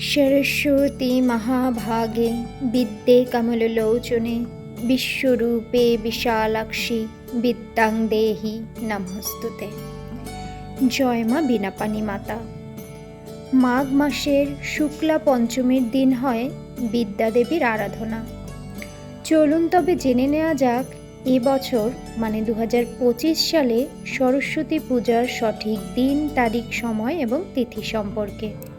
সরস্বতী মহাভাগে বিদ্যে কমললোচনে, বিশ্বরূপে বিশালাক্ষী বিদ্যাং দেহি নমস্তুতে। জয় মা বিনাপানি মাতা। মাঘ মাসের শুক্লা পঞ্চমীর দিন হয় বিদ্যাদেবীর আরাধনা। চলুন তবে জেনে নেওয়া যাক এবছর মানে দু হাজার পঁচিশ সালে সরস্বতী পূজার সঠিক দিন, তারিখ, সময় এবং তিথি সম্পর্কে।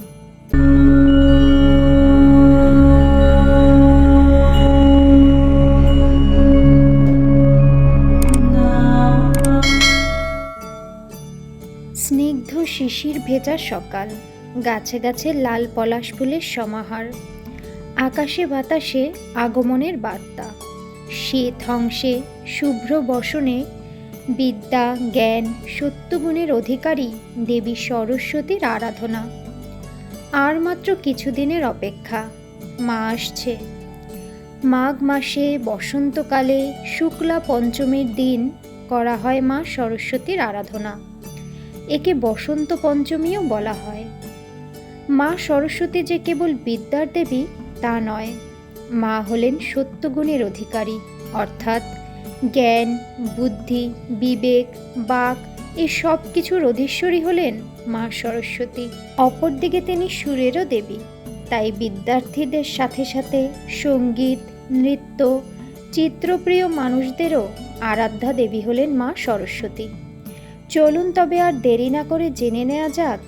শিশির ভেজা সকাল। গাছে গাছে লাল পলাশ ফুলের সমাহার। আকাশে বাতাসে আগমনের বার্তা। শীত হংসে শুভ্র বসনে বিদ্যা, জ্ঞান, সত্যগুণের অধিকারী দেবী সরস্বতীর আরাধনা। আর মাত্র কিছুদিনের অপেক্ষা, মা আসছে। মাঘ মাসে বসন্তকালে শুক্লা পঞ্চমীর দিন করা হয় মা সরস্বতীর আরাধনা। একে বসন্ত পঞ্চমীও বলা হয়। মা সরস্বতী যে কেবল বিদ্যার দেবী, তা নয়। মা হলেন সত্যগুণের অধিকারী, অর্থাৎ জ্ঞান, বুদ্ধি, বিবেক, বাক এই সব কিছুর অধীশ্বরী হলেন মা সরস্বতী। অপরদিকে তিনি সুরেরও দেবী। তাই বিদ্যার্থীদের সাথে সাথে সংগীত, নৃত্য, চিত্রপ্রিয় মানুষদেরও আরাধ্যা দেবী হলেন মা সরস্বতী। চলুন তবে আর দেরি না করে জেনে নেওয়া যাক,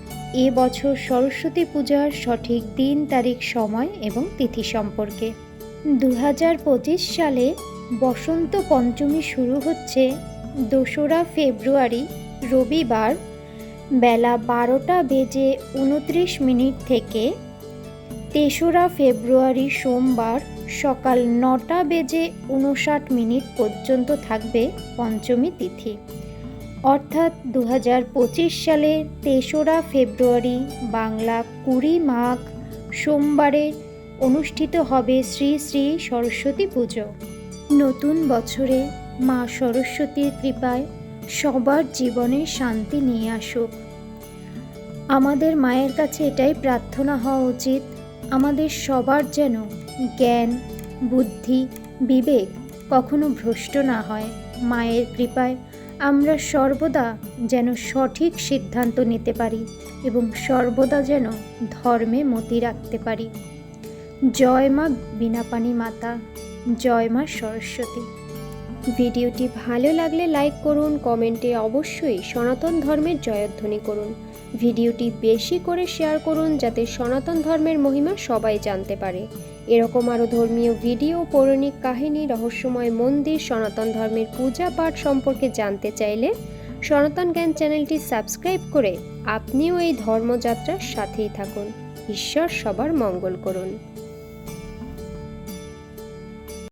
এ বছর সরস্বতী পূজার সঠিক দিন, তারিখ, সময় এবং তিথি সম্পর্কে। দু হাজার পঁচিশ সালে বসন্ত পঞ্চমী শুরু হচ্ছে দোসরা ফেব্রুয়ারি, রবিবার বেলা বারোটা বেজে উনত্রিশ মিনিট থেকে তেসরা ফেব্রুয়ারি সোমবার সকাল নটা বেজে উনষাট মিনিট পর্যন্ত থাকবে পঞ্চমী তিথি। অর্থাৎ দু হাজার পঁচিশ সালে তেসরা ফেব্রুয়ারি বাংলা কুড়ি মাঘ সোমবারে অনুষ্ঠিত হবে শ্রী শ্রী সরস্বতী পুজো। নতুন বছরে মা সরস্বতীর কৃপায় সবার জীবনে শান্তি নিয়ে আসুক। আমাদের মায়ের কাছে এটাই প্রার্থনা হওয়া উচিত, আমাদের সবার যেন জ্ঞান, বুদ্ধি, বিবেক কখনো ভ্রষ্ট না হয়। মায়ের কৃপায় আমরা সর্বদা যেন সঠিক সিদ্ধান্ত নিতে পারি এবং সর্বদা যেন ধর্মে মতি রাখতে পারি। জয় মা বিনাপানি মাতা, জয় মা সরস্বতী। ভিডিওটি ভালো লাগলে লাইক করুন, কমেন্টে অবশ্যই সনাতন ধর্মের জয়ধ্বনি করুন। ভিডিওটি বেশি করে শেয়ার করুন যাতে সনাতন ধর্মের মহিমা সবাই জানতে পারে। এরকম আরও ধর্মীয় ভিডিও, পৌরাণিক কাহিনী, রহস্যময় মন্দির, সনাতন ধর্মের পূজা পাঠ সম্পর্কে জানতে চাইলে সনাতন জ্ঞান চ্যানেলটি সাবস্ক্রাইব করে আপনিও এই ধর্মযাত্রার সাথেই থাকুন। ঈশ্বর সবার মঙ্গল করুন।